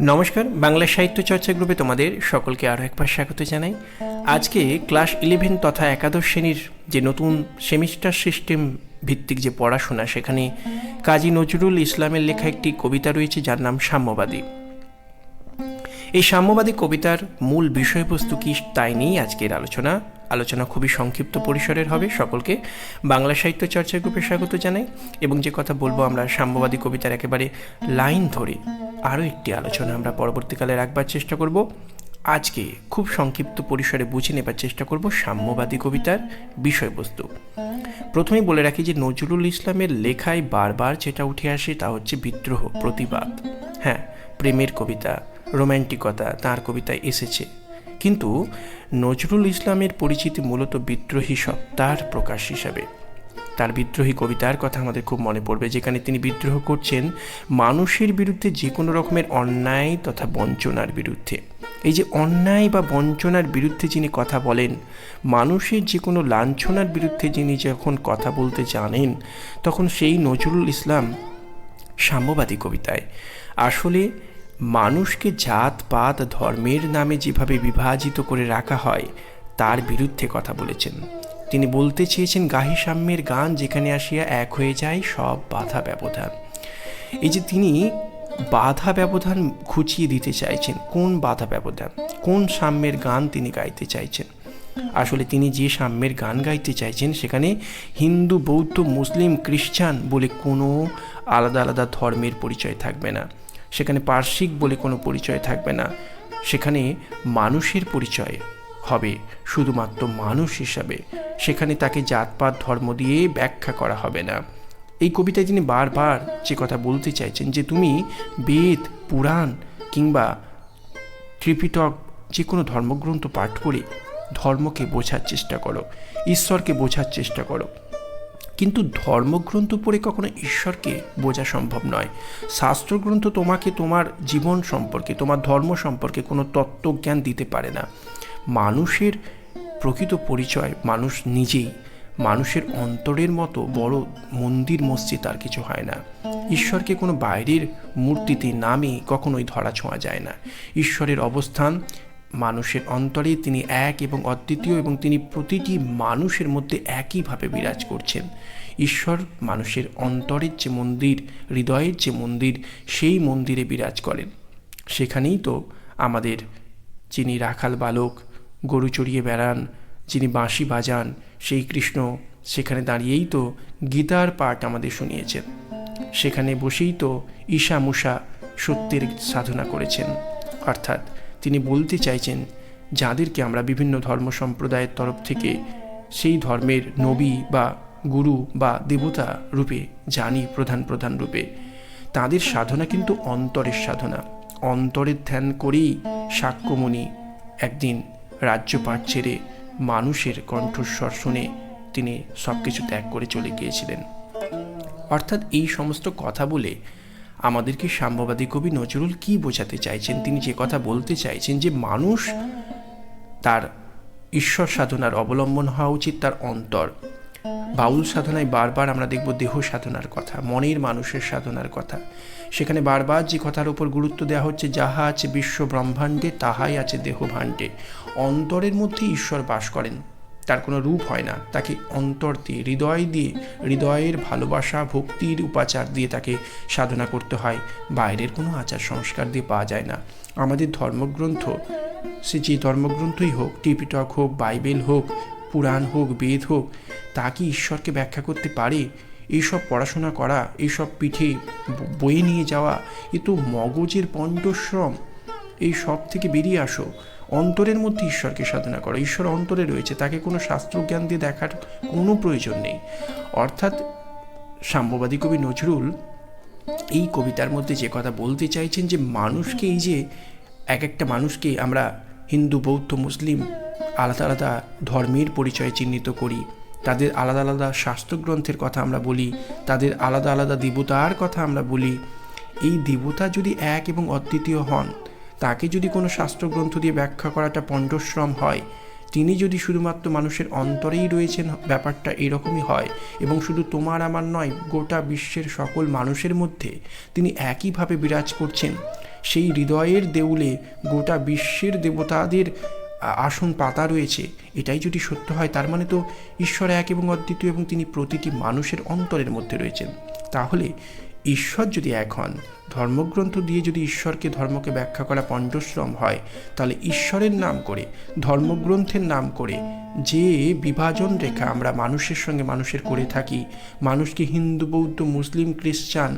নমস্কার, বাংলা সাহিত্য চর্চা গ্রুপে তোমাদের সকলকে আরও একবার স্বাগত জানাই। আজকে ক্লাস ইলেভেন তথা একাদশ শ্রেণির যে নতুন সেমিস্টার সিস্টেম ভিত্তিক যে পড়াশোনা, সেখানে কাজী নজরুল ইসলামের লেখা একটি কবিতা রয়েছে যার নাম সাম্যবাদী। এই সাম্যবাদী কবিতার মূল বিষয়বস্তু কি তাই নিয়েই আজকের আলোচনা। আলোচনা খুবই সংক্ষিপ্ত পরিসরের হবে। সকলকে বাংলা সাহিত্য চর্চা গ্রুপে স্বাগত জানাই এবং যে কথা বলব আমরা সাম্যবাদী কবিতার একেবারে লাইন ধরে আরও একটি আলোচনা আমরা পরবর্তীকালে রাখবার চেষ্টা করব। আজকে খুব সংক্ষিপ্ত পরিসরে বুঝে নেবার চেষ্টা করব সাম্যবাদী কবিতার বিষয়বস্তু। প্রথমেই বলে রাখি যে নজরুল ইসলামের লেখায় বারবার যেটা উঠে আসে তা হচ্ছে বিদ্রোহ, প্রতিবাদ। হ্যাঁ প্রেমের কবিতা রোম্যান্টিকতা তার কবিতায় এসেছে। কিন্তু নজরুল ইসলামের পরিচিতি মূলত বিদ্রোহী সত্তার প্রকাশ হিসাবে। তার বিদ্রোহী কবিতার কথা আমাদের খুব মনে পড়বে, যেখানে তিনি বিদ্রোহ করছেন মানুষের বিরুদ্ধে যে কোনো রকমের অন্যায় তথা বঞ্চনার বিরুদ্ধে। এই যে অন্যায় বা বঞ্চনার বিরুদ্ধে যিনি কথা বলেন, মানুষের যে কোনো লাঞ্ছনার বিরুদ্ধে যিনি যখন কথা বলতে জানেন, তখন সেই নজরুল ইসলাম সাম্যবাদী কবিতায়। আসলে মানুষকে জাত, পাত, ধর্মের নামে যেভাবে বিভাজিত করে রাখা হয়, তার বিরুদ্ধে কথা বলেছেন। তিনি বলতে চেয়েছেন, গাহি সাম্যের গান যেখানে আসিয়া এক হয়ে যায়, সব বাধা ব্যবধান। এই যে তিনি বাধা ব্যবধান খুঁচিয়ে দিতে চাইছেন, কোন বাধা ব্যবধান? কোন সাম্যের গান তিনি গাইতে চাইছেন? আসলে তিনি যে সাম্যের গান গাইতে চাইছেন, সেখানে হিন্দু, বৌদ্ধ, মুসলিম, খ্রিস্টান বলে কোনো আলাদা আলাদা ধর্মের পরিচয় থাকবে না। সেখানে পার্শ্বিক বলে কোনো পরিচয় থাকবে না। সেখানে মানুষের পরিচয় হবে, শুধুমাত্র মানুষ হিসাবে। সেখানে তাকে জাতপাত, ধর্ম দিয়ে ব্যাখ্যা করা হবে না। এই কবিতায় তিনি বারবার যে কথা বলতে চাইছেন যে তুমি বেদ, পুরাণ কিংবা ত্রিপিটক যে কোনো ধর্মগ্রন্থ পাঠ করে ধর্মকে বোঝার চেষ্টা করো, ঈশ্বরকে বোঝার চেষ্টা করো। কিন্তু ধর্মগ্রন্থ পড়ে কখনো ঈশ্বরকে বোঝা সম্ভব নয়। শাস্ত্রগ্রন্থ তোমাকে তোমার জীবন সম্পর্কে, তোমার ধর্ম সম্পর্কে কোনো তত্ত্বজ্ঞান দিতে পারে না। মানুষের প্রকৃত পরিচয় মানুষ নিজেই। মানুষের অন্তরের মতো বড় মন্দির মসজিদ আর কিছু হয় না। ঈশ্বরকে কোনো বাইরের মূর্তিতে নামে কখনোই ধরা ছোঁয়া যায় না। ঈশ্বরের অবস্থান মানুষের অন্তরে তিনি এক এবং অদ্বিতীয় এবং তিনি প্রতিটি মানুষের মধ্যে একইভাবে বিরাজ করছেন। ঈশ্বর মানুষের অন্তরের যে মন্দির, হৃদয়ের যে মন্দির, সেই মন্দিরে বিরাজ করেন। সেখানেই তো আমাদের যিনি রাখাল বালক, গরু চড়িয়ে বেড়ান, যিনি বাঁশি বাজান, সেই কৃষ্ণ, সেখানে দাঁড়িয়েই তো গীতার পাঠ আমাদের শুনিয়েছেন। সেখানে বসেই তো ঈশা মুষা সত্যের সাধনা করেছেন। অর্থাৎ তিনি বলতে চাইছেন, যাদেরকে আমরা বিভিন্ন ধর্ম সম্প্রদায়ের তরফ থেকে সেই ধর্মের নবী বা গুরু বা দেবতা রূপে জানি প্রধান প্রধান রূপে। তাদের সাধনা কিন্তু অন্তরের সাধনা। অন্তরের ধ্যান করেই সাক্ষ্যমণি একদিন রাজ্যপাট ছেড়ে মানুষের কণ্ঠস্বর শুনে তিনি সব কিছু ত্যাগ করে চলে গিয়েছিলেন। অর্থাৎ এই সমস্ত কথা বলে আমাদেরকে সাম্যবাদী কবি নজরুল কি বোঝাতে চাইছেন? তিনি যে কথা বলতে চাইছেন যে মানুষ তার ঈশ্বর সাধনার অবলম্বন হওয়া উচিত, তার অন্তর। বাউল সাধনায় বারবার আমরা দেখব দেহ সাধনার কথা, মনের মানুষের সাধনার কথা। সেখানে বারবার যে কথার উপর গুরুত্ব দেওয়া হচ্ছে, যাহা আছে বিশ্ব ব্রহ্মাণ্ডে, তাহাই আছে দেহ ভাণ্ডে অন্তরের মধ্যে ঈশ্বর বাস করেন। তার কোনো রূপ হয় না। তাকে অন্তর দিয়ে, হৃদয় দিয়ে, হৃদয়ের ভালোবাসা, ভক্তির উপাচার দিয়ে তাকে সাধনা করতে হয়। বাইরের কোনো আচার সংস্কার দিয়ে পাওয়া যায় না। আমাদের ধর্মগ্রন্থ, সে যে ধর্মগ্রন্থই হোক টিপিটক হোক, বাইবেল হোক, পুরাণ হোক, বেদ হোক, তা কি ঈশ্বরকে ব্যাখ্যা করতে পারে? এইসব পড়াশোনা করা এইসব পিঠে বয়ে নিয়ে যাওয়া, এ তো মগজের পণ্ডশ্রম এই সব থেকে বেরিয়ে আসো। অন্তরের মধ্যে ঈশ্বরকে সাধনা করো। ঈশ্বর অন্তরে রয়েছে, তাকে কোনো শাস্ত্রজ্ঞান দিয়ে দেখার কোনো প্রয়োজন নেই। অর্থাৎ সাম্যবাদী কবি নজরুল এই কবিতার মধ্যে যে কথা বলতে চাইছেন যে মানুষকে এই যে এক একটা মানুষকে আমরা হিন্দু, বৌদ্ধ, মুসলিম আলাদা আলাদা ধর্মের পরিচয় চিহ্নিত করি, তাদের আলাদা আলাদা শাস্ত্রগ্রন্থের কথা আমরা বলি, তাদের আলাদা আলাদা দেবতার কথা আমরা বলি, এই দেবতা যদি এক এবং অদ্বিতীয় হন তাকে যদি কোনো শাস্ত্রগ্রন্থ দিয়ে ব্যাখ্যা করাটা পণ্ডশ্রম হয়, তিনি যদি শুধুমাত্র মানুষের অন্তরেই রয়েছেন, ব্যাপারটা এরকমই হয় এবং শুধু তোমার আমার নয়, গোটা বিশ্বের সকল মানুষের মধ্যে তিনি একইভাবে বিরাজ করছেন, সেই হৃদয়ের দেউলে গোটা বিশ্বের দেবতাদের আসন পাতা রয়েছে, এটাই যদি সত্য হয়, তার মানে তো ঈশ্বর এক এবং অদ্বিতীয় এবং তিনি প্রতিটি মানুষের অন্তরের মধ্যে রয়েছেন। তাহলে ঈশ্বর যদি এক হন, ধর্মগ্রন্থ দিয়ে যদি ঈশ্বরকে ধর্মকে ব্যাখ্যা করা পঞ্চশ্রম হয়, তাহলে ঈশ্বরের নাম করে, ধর্মগ্রন্থের নাম করে, যে বিভাজন রেখা আমরা মানুষের সঙ্গে মানুষের করে থাকি, মানুষকে হিন্দু, বৌদ্ধ, মুসলিম, খ্রিস্টান,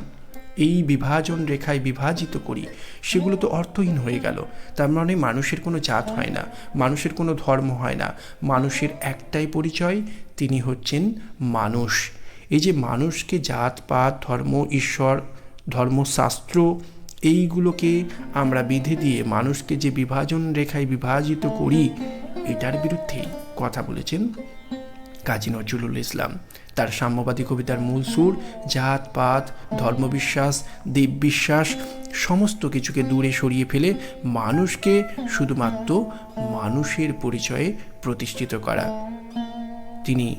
এই বিভাজন রেখায় বিভাজিত করি, সেগুলো তো অর্থহীন হয়ে গেল। তার মানে মানুষের কোনো জাত হয় না, মানুষের কোনো ধর্ম হয় না, মানুষের একটাই পরিচয়, তিনি হচ্ছেন মানুষ। এই যে মানুষকে জাত, পাত, ধর্ম, ঈশ্বর, ধর্মশাস্ত্র, এইগুলোকে আমরা বিধে দিয়ে মানুষকে যে বিভাজন রেখায় বিভাজিত করি, এটার বিরুদ্ধেই কথা বলেছেন কাজী নজরুল ইসলাম। তার সাম্যবাদী কবিতার মূল সুর, জাত, পাত, ধর্মবিশ্বাস, দেববিশ্বাস, সমস্ত কিছুকে দূরে সরিয়ে ফেলে মানুষকে শুধুমাত্র মানুষের পরিচয়ে প্রতিষ্ঠিত করা। তিনি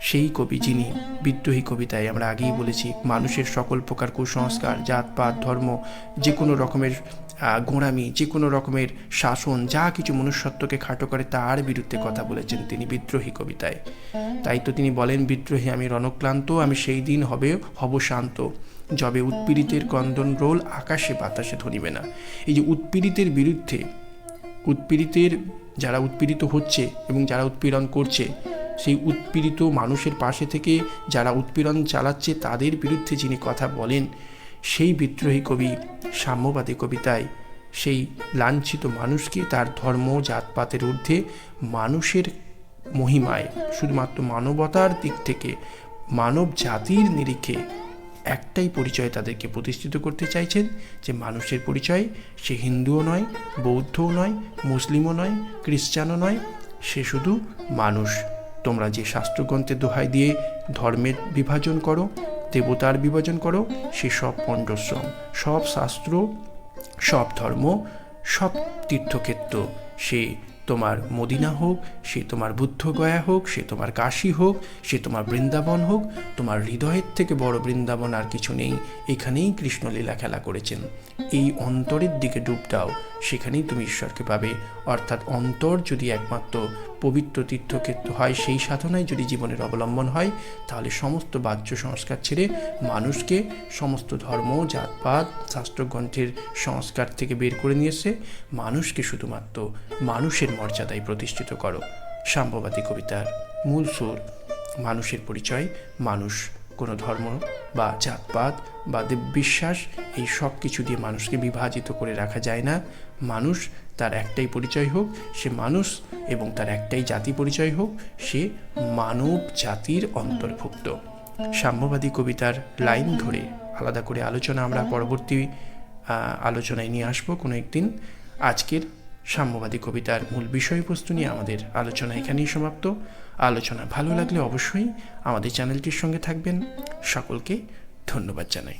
সেই কবি যিনি বিদ্রোহী কবিতায় আমরা আগেই বলেছি, মানুষের সকল প্রকার কুসংস্কার, জাতপাত, ধর্ম যে কোনো রকমের গোঁড়ামি যে কোনো রকমের শাসন, যা কিছু মনুষ্যত্বকে খাটো করে তার বিরুদ্ধে কথা বলেছেন তিনি বিদ্রোহী কবিতায়। তাই তো তিনি বলেন, বিদ্রোহী আমি রণক্লান্ত, আমি সেই দিন হবে, হব শান্ত। যবে উৎপীড়িতের কন্দন রোল, আকাশে বাতাসে ধরিবে না। এই যে উৎপীড়িতের বিরুদ্ধে, উৎপীড়িতের যারা উৎপীড়িত হচ্ছে এবং যারা উৎপীড়ন করছে সেই উৎপীড়িত মানুষের পাশে থেকে যারা উৎপীড়ন চালাচ্ছে তাদের বিরুদ্ধে যিনি কথা বলেন, সেই বিদ্রোহী কবি, সাম্যবাদী কবিতায়, সেই লাঞ্ছিত মানুষকে তার ধর্ম, জাতপাতের ঊর্ধ্বে মানুষের মহিমায়, শুধুমাত্র মানবতার দিক থেকে মানব জাতির নিরিখে একটাই পরিচয় তাদেরকে প্রতিষ্ঠিত করতে চাইছেন, যে মানুষের পরিচয় সে হিন্দুও নয়, বৌদ্ধও নয়, মুসলিমও নয়, খ্রিস্টানও নয়, সে শুধু মানুষ। তোমরা যে শাস্ত্রগ্রন্থে দোহাই দিয়ে ধর্মের বিভাজন করো, দেবতার বিভাজন করো সে সব পণ্ডশ্রম, সব শাস্ত্র, সব ধর্ম, সব তীর্থক্ষেত্র, সে তোমার মদিনা হোক, সে তোমার বুদ্ধগয়া হোক, সে তোমার কাশী হোক, সে তোমার বৃন্দাবন হোক, তোমার হৃদয়ের থেকে বড় বৃন্দাবন আর কিছু নেই। এখানেই কৃষ্ণলীলা খেলা করেছেন। এই অন্তরের দিকে ডুব দাও, সেখানেই তুমি ঈশ্বরকে পাবে। অর্থাৎ অন্তর যদি একমাত্র পবিত্র তীর্থক্ষেত্র হয়, সেই সাধনায় যদি জীবনের অবলম্বন হয়, তাহলে সমস্ত বাহ্য সংস্কার ছেড়ে মানুষকে সমস্ত ধর্ম, জাতপাত, শাস্ত্রগ্রন্থের সংস্কার থেকে বের করে নিয়েছে মানুষকে শুধুমাত্র মানুষের মর্যাদায় প্রতিষ্ঠিত করো। সাম্যবাদী কবিতার মূল সুর, মানুষের পরিচয়, মানুষ কোনো ধর্ম বা জাতপাত বা বিশ্বাস এই সব কিছু দিয়ে মানুষকে বিভাজিত করে রাখা যায় না। মানুষ তার একটাই পরিচয় হোক, সে মানুষ এবং তার একটাই জাতি পরিচয় হোক, সে মানব জাতির অন্তর্ভুক্ত। সাম্যবাদী কবিতার লাইন ধরে আলাদা করে আলোচনা আমরা পরবর্তী আলোচনায় নিয়ে আসব কোনো একদিন। আজকের সাম্যবাদী কবিতার মূল বিষয়বস্তু নিয়ে আমাদের আলোচনা এখানেই সমাপ্ত। আলোচনা ভালো লাগলে অবশ্যই আমাদের চ্যানেলটির সঙ্গে থাকবেন। সকলকে ধন্যবাদ জানাই।